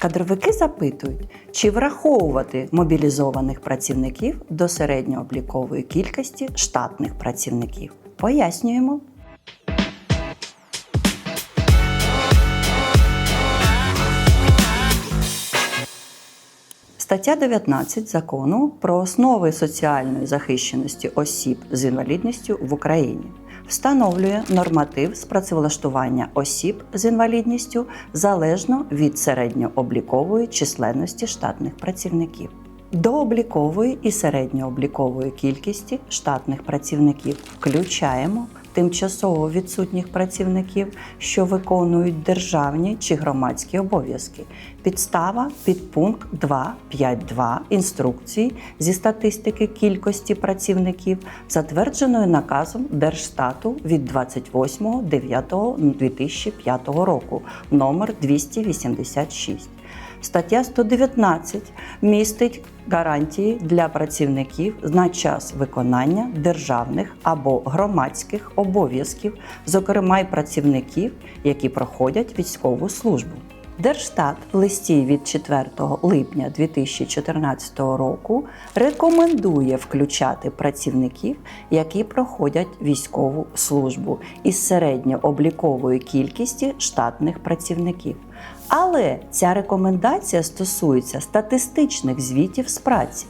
Кадровики запитують, чи враховувати мобілізованих працівників до середньооблікової кількості штатних працівників. Пояснюємо. Стаття 19 закону про основи соціальної захищеності осіб з інвалідністю в Україні встановлює норматив з працевлаштування осіб з інвалідністю залежно від середньооблікової численності штатних працівників. До облікової і середньооблікової кількості штатних працівників включаємо тимчасово відсутніх працівників, що виконують державні чи громадські обов'язки. Підстава підпункт 2.5.2 інструкції зі статистики кількості працівників, затвердженої наказом Держстату від 28.09.2005 року номер 286. Стаття 119 містить гарантії для працівників на час виконання державних або громадських обов'язків, зокрема й працівників, які проходять військову службу. Держстат в листі від 4 липня 2014 року рекомендує включати працівників, які проходять військову службу із середньооблікової кількості штатних працівників. Але ця рекомендація стосується статистичних звітів з праці.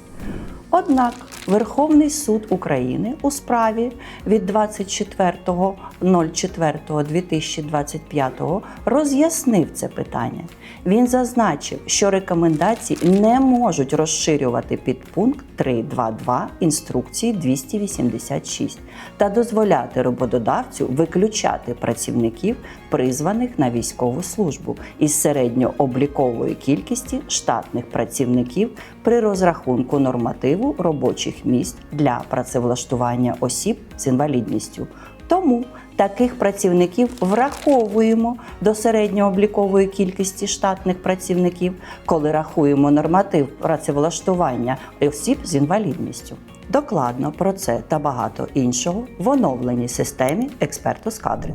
Однак Верховний суд України у справі від 24.04.2025 роз'яснив це питання. Він зазначив, що рекомендації не можуть розширювати підпункт 3.2.2 інструкції 286 та дозволяти роботодавцю виключати працівників, призваних на військову службу із середньооблікової кількості штатних працівників при розрахунку нормативу робочих місць для працевлаштування осіб з інвалідністю. Тому таких працівників враховуємо до середньооблікової кількості штатних працівників, коли рахуємо норматив працевлаштування осіб з інвалідністю. Докладно про це та багато іншого в оновленій системі експерту з кадрів.